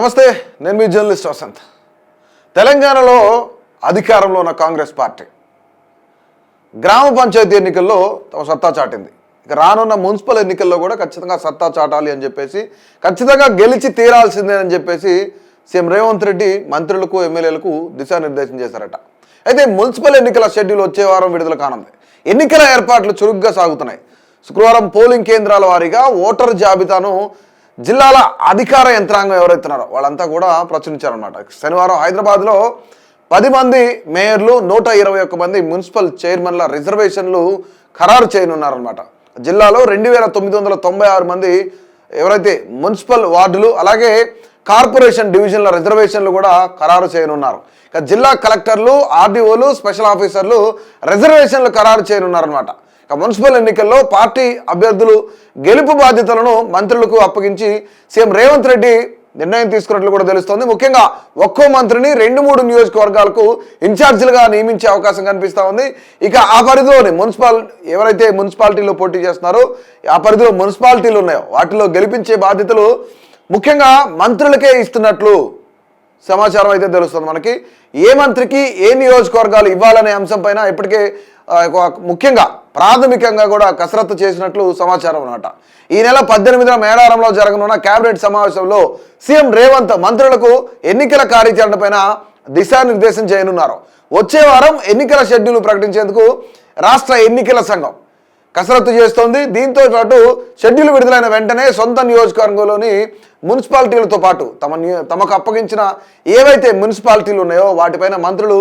నమస్తే నేను మీ జర్నలిస్ట్ వసంత్. తెలంగాణలో అధికారంలో ఉన్న కాంగ్రెస్ పార్టీ. గ్రామ పంచాయతీ ఎన్నికల్లో తమ సత్తా చాటింది. ఇక రానున్న మున్సిపల్ ఎన్నికల్లో కూడా ఖచ్చితంగా సత్తా చాటాలి అని చెప్పేసి ఖచ్చితంగా గెలిచి తీరాల్సిందే అని చెప్పేసి సీఎం రేవంత్ రెడ్డి మంత్రులకు ఎమ్మెల్యేలకు దిశానిర్దేశం చేశారట. అయితే మున్సిపల్ ఎన్నికల షెడ్యూల్ వచ్చే వారం విడుదల కానుంది. ఎన్నికల ఏర్పాట్లు చురుగ్గా సాగుతున్నాయి. శుక్రవారం పోలింగ్ కేంద్రాల వారీగా ఓటర్ జాబితాను జిల్లాల అధికార యంత్రాంగం ఎవరైతున్నారో వాళ్ళంతా కూడా ప్రచురించారనమాట శనివారం హైదరాబాద్లో పది మంది మేయర్లు నూట ఇరవై ఒక్క మంది మున్సిపల్ చైర్మన్ల రిజర్వేషన్లు ఖరారు చేయనున్నారనమాట జిల్లాలో రెండు వేల తొమ్మిది వందల తొంభై ఆరు మంది ఎవరైతే మున్సిపల్ వార్డులు అలాగే కార్పొరేషన్ డివిజన్ల రిజర్వేషన్లు కూడా ఖరారు చేయనున్నారు. ఇక జిల్లా కలెక్టర్లు ఆర్డీఓలు స్పెషల్ ఆఫీసర్లు రిజర్వేషన్లు ఖరారు చేయనున్నారనమాట మున్సిపల్ ఎన్నికల్లో పార్టీ అభ్యర్థులు గెలుపు బాధ్యతలను మంత్రులకు అప్పగించి సీఎం రేవంత్ రెడ్డి నిర్ణయం తీసుకున్నట్లు కూడా తెలుస్తోంది. ముఖ్యంగా ఒక్కో మంత్రిని రెండు మూడు నియోజకవర్గాలకు ఇన్ఛార్జీలుగా నియమించే అవకాశం కనిపిస్తూ ఉంది. ఇక ఆ పరిధిలోని మున్సిపాల్ ఎవరైతే మున్సిపాలిటీలో పోటీ చేస్తున్నారో ఆ పరిధిలో మున్సిపాలిటీలు ఉన్నాయో వాటిలో గెలిపించే బాధ్యతలు ముఖ్యంగా మంత్రులకే ఇస్తున్నట్లు సమాచారం అయితే తెలుస్తుంది మనకి. ఏ మంత్రికి ఏ నియోజకవర్గాలు ఇవ్వాలనే అంశం పైన ఇప్పటికే ముఖ్యంగా ప్రాథమికంగా కూడా కసరత్తు చేసినట్లు సమాచారం అనమాట ఈ నెల పద్దెనిమిదిన మేడారంలో జరగనున్న కేబినెట్ సమావేశంలో సీఎం రేవంత్ మంత్రులకు ఎన్నికల కార్యాచరణ పైన దిశానిర్దేశం చేయనున్నారు. వచ్చే వారం ఎన్నికల షెడ్యూల్ ప్రకటించేందుకు రాష్ట్ర ఎన్నికల సంఘం కసరత్తు చేస్తోంది. దీంతో పాటు షెడ్యూల్ విడుదలైన వెంటనే సొంత నియోజకవర్గంలోని మున్సిపాలిటీలతో పాటు తమ తమకు అప్పగించిన ఏవైతే మున్సిపాలిటీలు ఉన్నాయో వాటిపైన మంత్రులు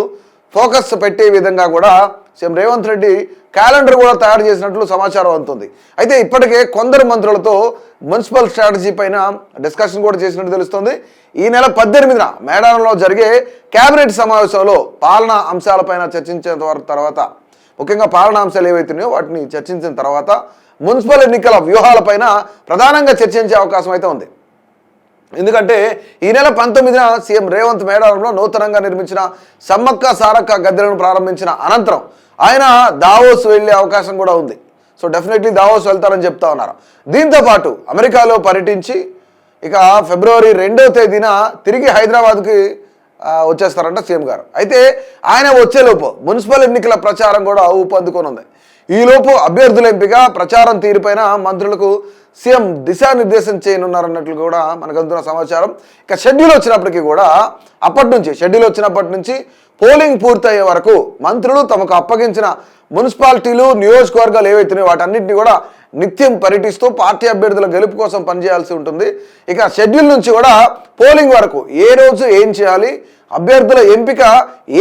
ఫోకస్ పెట్టే విధంగా కూడా సీఎం రేవంత్ రెడ్డి క్యాలెండర్ కూడా తయారు చేసినట్లు సమాచారం అందుతుంది. అయితే ఇప్పటికే కొందరు మంత్రులతో మున్సిపల్ స్ట్రాటజీ పైన డిస్కషన్ కూడా చేసినట్టు తెలుస్తుంది. ఈ నెల పద్దెనిమిదిన మేడారంలో జరిగే కేబినెట్ సమావేశంలో పాలనా అంశాలపైన చర్చించిన తర్వాత ముఖ్యంగా పాలనా అంశాలు ఏవైతున్నాయో వాటిని చర్చించిన తర్వాత మున్సిపల్ ఎన్నికల వ్యూహాలపైన ప్రధానంగా చర్చించే అవకాశం అయితే ఉంది. ఎందుకంటే ఈ నెల పంతొమ్మిదిన సీఎం రేవంత్ మేడారంలో నూతనంగా నిర్మించిన సమ్మక్క సారక్క గద్దెలను ప్రారంభించిన అనంతరం ఆయన దావోస్ వెళ్ళే అవకాశం కూడా ఉంది. సో డెఫినెట్లీ దావోస్ వెళ్తారని చెప్తా ఉన్నారు. దీంతో పాటు అమెరికాలో పర్యటించి ఇక ఫిబ్రవరి రెండో తేదీన తిరిగి హైదరాబాద్కి వచ్చేస్తారంట సీఎం గారు. అయితే ఆయన వచ్చేలోపు మున్సిపల్ ఎన్నికల ప్రచారం కూడా ఊపందుకొని ఉంది ఈలోపు అభ్యర్థుల ఎంపిక ప్రచారం తీరుపైన మంత్రులకు సీఎం దిశానిర్దేశం చేయనున్నారన్నట్లు కూడా మనకు అందుతున్న సమాచారం. ఇక షెడ్యూల్ వచ్చినప్పటికీ కూడా అప్పటి నుంచి షెడ్యూల్ వచ్చినప్పటి నుంచి పోలింగ్ పూర్తయ్యే వరకు మంత్రులు తమకు అప్పగించిన మున్సిపాలిటీలు నియోజకవర్గాలు ఏవైతున్నాయో వాటన్నింటినీ కూడా నిత్యం పర్యటిస్తూ పార్టీ అభ్యర్థుల గెలుపు కోసం పనిచేయాల్సి ఉంటుంది. ఇక షెడ్యూల్ నుంచి కూడా పోలింగ్ వరకు ఏ రోజు ఏం చేయాలి అభ్యర్థుల ఎంపిక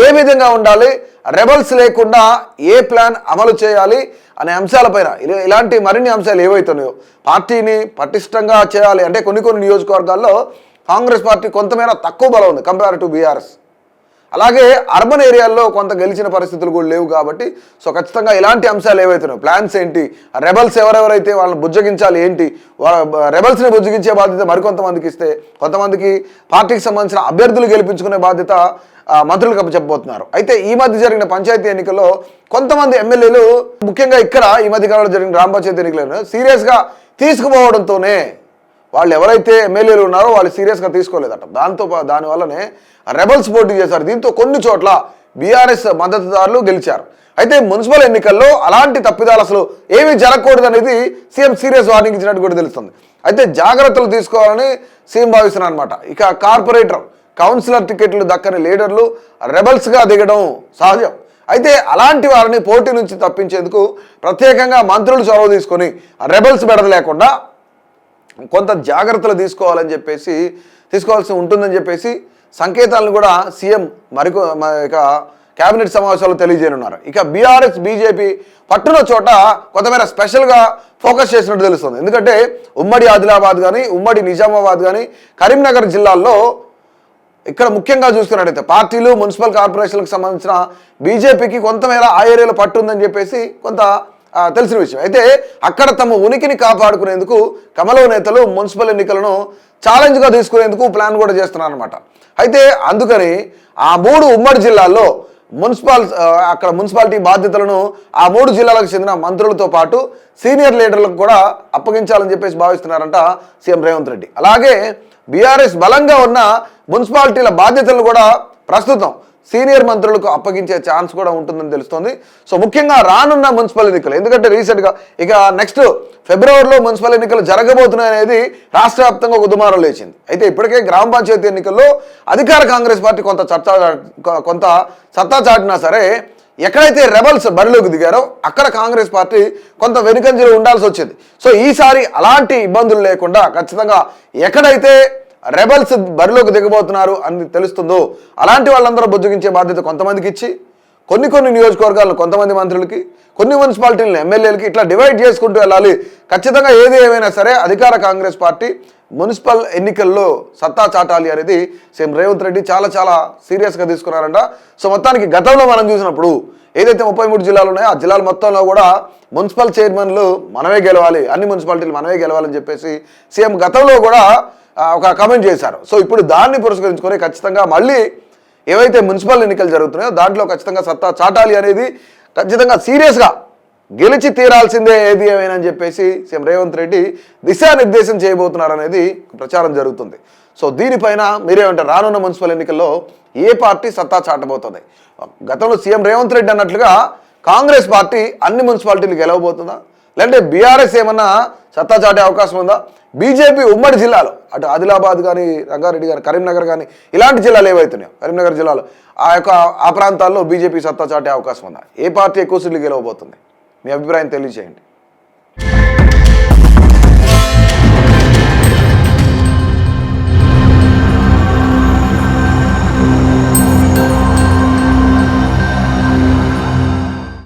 ఏ విధంగా ఉండాలి రెబల్స్ లేకుండా ఏ ప్లాన్ అమలు చేయాలి అనే అంశాలపైన ఇలాంటి మరిన్ని అంశాలు ఏవైతున్నాయో పార్టీని పటిష్టంగా చేయాలి అంటే కొన్ని కొన్ని నియోజకవర్గాల్లో కాంగ్రెస్ పార్టీ కొంతమేర తక్కువ బలం ఉంది కంపేర్ టు బీఆర్ఎస్. అలాగే అర్బన్ ఏరియాల్లో కొంత గెలిచిన పరిస్థితులు కూడా లేవు కాబట్టి సో ఖచ్చితంగా ఇలాంటి అంశాలు ఏవైతున్నాయో ప్లాన్స్ ఏంటి రెబల్స్ ఎవరెవరైతే వాళ్ళని బుజ్జగించాలి ఏంటి రెబల్స్ని బుజ్జగించే బాధ్యత మరికొంతమందికి ఇస్తే కొంతమందికి పార్టీకి సంబంధించిన అభ్యర్థులు గెలిపించుకునే బాధ్యత మంత్రులకు చెప్పబోతున్నారు. అయితే ఈ మధ్య జరిగిన పంచాయతీ ఎన్నికల్లో కొంతమంది ఎమ్మెల్యేలు ముఖ్యంగా ఇక్కడ ఈ మధ్య కాలంలో జరిగిన గ్రామ పంచాయతీ ఎన్నికలను సీరియస్గా తీసుకుపోవడంతోనే వాళ్ళు ఎవరైతే ఎమ్మెల్యేలు ఉన్నారో వాళ్ళు సీరియస్గా తీసుకోలేదట. దాంతో దానివల్లనే రెబల్స్ పోటీ చేశారు. దీంతో కొన్ని చోట్ల బీఆర్ఎస్ మద్దతుదారులు గెలిచారు. అయితే మున్సిపల్ ఎన్నికల్లో అలాంటి తప్పిదాలు అసలు ఏమీ జరగకూడదు అనేది సీఎం సీరియస్ వార్నింగ్ ఇచ్చినట్టు కూడా తెలుస్తుంది. అయితే జాగ్రత్తలు తీసుకోవాలని సీఎం భావిస్తున్నారు అనమాట ఇక కార్పొరేటర్ కౌన్సిలర్ టికెట్లు దక్కని లీడర్లు రెబల్స్గా దిగడం సహజం. అయితే అలాంటి వారిని పోటీ నుంచి తప్పించేందుకు ప్రత్యేకంగా మంత్రులు చొరవ తీసుకొని రెబల్స్ బెడద లేకుండా కొంత జాగ్రత్తలు తీసుకోవాలని చెప్పేసి తీసుకోవాల్సి ఉంటుందని చెప్పేసి సంకేతాలను కూడా సీఎం మరికొ ఇక కేబినెట్ సమావేశాలు తెలియజేయనున్నారు. ఇక బీఆర్ఎస్ బీజేపీ పట్టున చోట కొంతమేర స్పెషల్గా ఫోకస్ చేసినట్టు తెలుస్తుంది. ఎందుకంటే ఉమ్మడి ఆదిలాబాద్ కానీ ఉమ్మడి నిజామాబాద్ కానీ కరీంనగర్ జిల్లాల్లో ఇక్కడ ముఖ్యంగా చూసుకున్నట్టయితే పార్టీలు మున్సిపల్ కార్పొరేషన్లకు సంబంధించిన బీజేపీకి కొంతమేర ఆ ఏరియాలో పట్టుందని చెప్పేసి కొంత తెలిసిన విషయం. అయితే అక్కడ తమ ఉనికిని కాపాడుకునేందుకు కమలవ నేతలు మున్సిపల్ ఎన్నికలను ఛాలెంజ్గా తీసుకునేందుకు ప్లాన్ కూడా చేస్తున్నారు అనమాట అయితే అందుకని ఆ మూడు ఉమ్మడి జిల్లాల్లో మున్సిపాల్ అక్కడ మున్సిపాలిటీ బాధ్యతలను ఆ మూడు జిల్లాలకు చెందిన మంత్రులతో పాటు సీనియర్ లీడర్లకు కూడా అప్పగించాలని చెప్పేసి భావిస్తున్నారంట సీఎం రేవంత్ రెడ్డి. అలాగే బీఆర్ఎస్ బలంగా ఉన్న మున్సిపాలిటీల బాధ్యతలను కూడా ప్రస్తుతం సీనియర్ మంత్రులకు అప్పగించే ఛాన్స్ కూడా ఉంటుందని తెలుస్తోంది. సో ముఖ్యంగా రానున్న మున్సిపల్ ఎన్నికలు ఎందుకంటే రీసెంట్గా ఇక నెక్స్ట్ ఫిబ్రవరిలో మున్సిపల్ ఎన్నికలు జరగబోతున్నాయి అనేది రాష్ట్ర వ్యాప్తంగా ఒక లేచింది. అయితే ఇప్పటికే గ్రామ పంచాయతీ ఎన్నికల్లో అధికార కాంగ్రెస్ పార్టీ కొంత చర్చ కొంత సత్తా చాటినా సరే ఎక్కడైతే రెబల్స్ బరిలోకి దిగారో అక్కడ కాంగ్రెస్ పార్టీ కొంత వెనుకంజలో ఉండాల్సి వచ్చింది. సో ఈసారి అలాంటి ఇబ్బందులు లేకుండా ఖచ్చితంగా ఎక్కడైతే రెబల్స్ బరిలోకి దిగబోతున్నారు అని తెలుస్తుందో. అలాంటి వాళ్ళందరూ బుజ్జగించే బాధ్యత కొంతమందికి ఇచ్చి కొన్ని కొన్ని నియోజకవర్గాలను కొంతమంది మంత్రులకి కొన్ని మున్సిపాలిటీలను ఎమ్మెల్యేలకి ఇట్లా డివైడ్ చేసుకుంటూ వెళ్ళాలి. ఖచ్చితంగా ఏది ఏమైనా సరే అధికార కాంగ్రెస్ పార్టీ మున్సిపల్ ఎన్నికల్లో సత్తా చాటాలి అనేది సీఎం రేవంత్ రెడ్డి చాలా చాలా సీరియస్గా తీసుకున్నారంట. సో మొత్తానికి గతంలో మనం చూసినప్పుడు ఏదైతే ముప్పై మూడు జిల్లాలు ఉన్నాయో ఆ జిల్లాల మొత్తంలో కూడా మున్సిపల్ చైర్మన్లు మనమే గెలవాలి అన్ని మున్సిపాలిటీలు మనమే గెలవాలని చెప్పేసి సీఎం గతంలో కూడా ఒక కమెంట్ చేశారు. సో ఇప్పుడు దాన్ని పురస్కరించుకొని ఖచ్చితంగా మళ్ళీ ఏవైతే మున్సిపల్ ఎన్నికలు జరుగుతున్నాయో దాంట్లో ఖచ్చితంగా సత్తా చాటాలి అనేది ఖచ్చితంగా సీరియస్గా గెలిచి తీరాల్సిందే ఏది ఏమైనా అని చెప్పేసి సీఎం రేవంత్ రెడ్డి దిశానిర్దేశం చేయబోతున్నారు అనేది ప్రచారం జరుగుతుంది. సో దీనిపైన మీరేమంటారు? రానున్న మున్సిపల్ ఎన్నికల్లో ఏ పార్టీ సత్తా చాటబోతుంది? గతంలో సీఎం రేవంత్ రెడ్డి అన్నట్లుగా కాంగ్రెస్ పార్టీ అన్ని మున్సిపాలిటీలు గెలవబోతుందా? లేదంటే బీఆర్ఎస్ ఏమన్నా సత్తా చాటే అవకాశం ఉందా? బీజేపీ ఉమ్మడి జిల్లాలో అటు ఆదిలాబాద్ కానీ రంగారెడ్డి కానీ కరీంనగర్ కానీ ఇలాంటి జిల్లాలు ఏవైతున్నాయో కరీంనగర్ జిల్లాలో ఆ యొక్క ఆ ప్రాంతాల్లో బీజేపీ సత్తా చాటే అవకాశం ఉందా? ఏ పార్టీ ఎక్కువ సీట్లు గెలవబోతుంది? మీ అభిప్రాయం తెలియజేయండి.